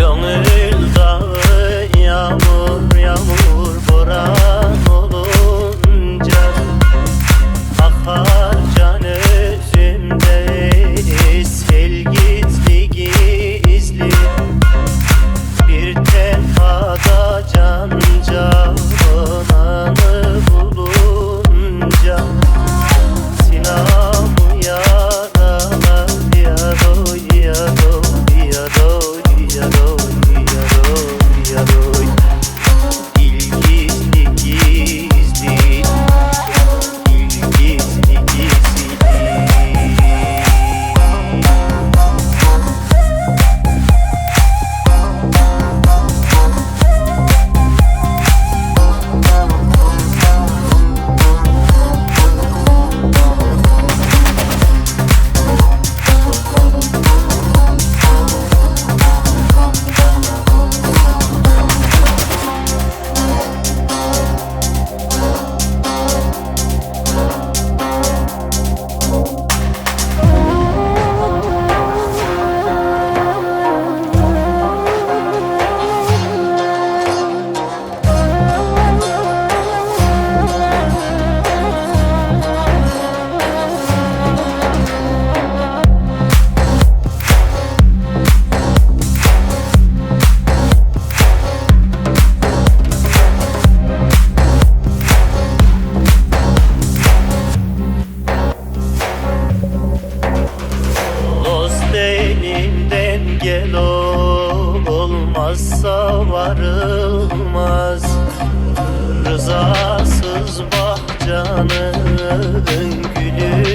Gönül dağı yağmur yağmur boran. Varılmazsa varılmaz. Rızasız bahçanın gülü